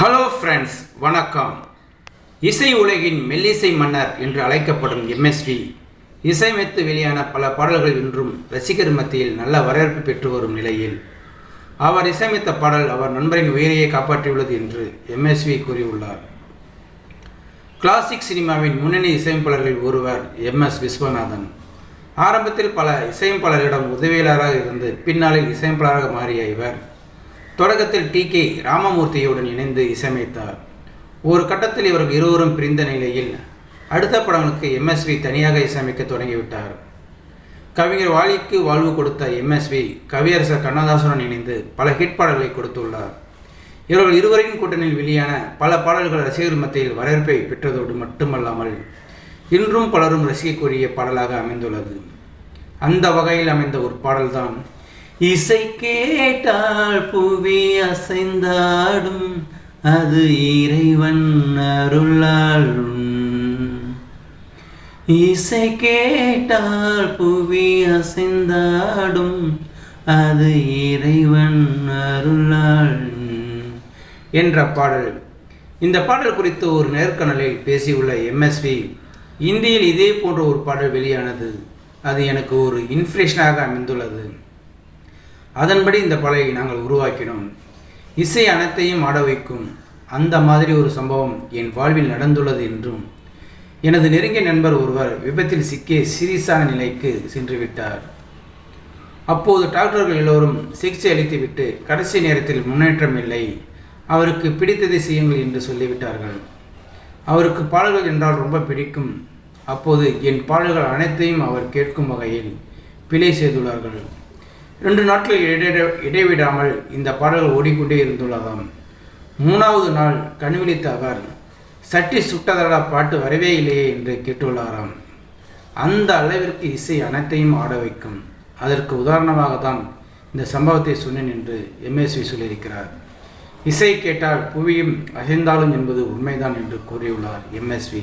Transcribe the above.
Hello friends வணக்கம். இசை உலகின் மெல்லிசை மன்னர் என்று அழைக்கப்படும் எம்எஸ்வி இசையமைத்து வெளியான பல பாடல்கள் இன்றும் ரசிகர் மத்தியில் நல்ல வரவேற்பு பெற்று வரும் நிலையில். அவர் இசையமைத்த பாடல் அவர் நண்பரின் உயிரையை காப்பாற்றியுள்ளது என்று எம்எஸ்வி கூறியுள்ளார். கிளாசிக் சினிமாவின் முன்னணி இசையமைப்பாளர்களில் ஒருவர் எம். எஸ். விஸ்வநாதன். ஆரம்பத்தில் பல இசையமைப்பாளர்களிடம் உதவியாளராக இருந்து பின்னாளில் இசையமைப்பாளராக மாறிய இவர் தொடக்கத்தில் டி கே ராமமூர்த்தியுடன் இணைந்து இசையமைத்தார். ஒரு கட்டத்தில் இவர்கள் இருவரும் பிரிந்த நிலையில் அடுத்த படங்களுக்கு எம்எஸ்வி தனியாக இசையமைக்க தொடங்கிவிட்டார். கவிஞர் வாலிக்கு வாழ்வு கொடுத்த எம்எஸ்வி கவியரசர் கண்ணதாசனுடன் இணைந்து பல ஹிட் பாடல்களை கொடுத்துள்ளார். இவர்கள் இருவரின் கூட்டணியில் வெளியான பல பாடல்கள் ரசிகர்கள் மத்தியில் வரவேற்பை பெற்றதோடு மட்டுமல்லாமல் இன்றும் பலரும் ரசிக்கக்கூடிய பாடலாக அமைந்துள்ளது. அந்த வகையில் அமைந்த ஒரு பாடல்தான் இசை கேட்டால் புவி அசைந்தாடும் அது இறைவன் அருளால் இசை கேட்டால் புவி அசைந்தாடும் அது இறைவன் அருளால் என்ற பாடல். இந்த பாடல் குறித்து ஒரு நேர்காணலில் பேசியுள்ள எம்எஸ்வி இந்தியில் இதே போன்ற ஒரு பாடல் வெளியானது அது எனக்கு ஒரு இன்ஃப்ளேஷனாக அமைந்துள்ளது. அதன்படி இந்த பாடலை நாங்கள் உருவாக்கினோம். இசை அனைத்தையும் ஆட வைக்கும் அந்த மாதிரி ஒரு சம்பவம் என் வாழ்வில் நடந்துள்ளது என்றும் எனது நெருங்கிய நண்பர் ஒருவர் விபத்தில் சிக்கிய சீரியஸான நிலைக்கு சென்று விட்டார். அப்போது டாக்டர்கள் எல்லோரும் சிகிச்சை அளித்துவிட்டு கடைசி நேரத்தில் முன்னேற்றம் இல்லை. அவருக்கு பிடித்ததை செய்யுங்கள் என்று சொல்லிவிட்டார்கள். அவருக்கு பாடல்கள் என்றால் ரொம்ப பிடிக்கும். அப்போது என் பாடல்கள் அனைத்தையும் அவர் கேட்கும் வகையில் பிழை செய்துள்ளார்கள். ரெண்டு நாட்கள் இடை இடைவிடாமல் இந்த பாடல்கள் ஓடிக்கொண்டே இருந்துள்ளதாம். மூணாவது நாள் கண்விழித்த அவர் சட்டி சுட்டதடா பாட்டு வரவே இல்லையே என்று கேட்டுள்ளாராம். அந்த அளவிற்கு இசை அனைத்தையும் ஆட வைக்கும். அதற்கு உதாரணமாக தான் இந்த சம்பவத்தை சொன்னேன் என்று எம்எஸ்வி சொல்லியிருக்கிறார். இசை கேட்டால் புவியும் அசைந்தாலும் என்பது உண்மைதான் என்று கூறியுள்ளார் எம்எஸ்வி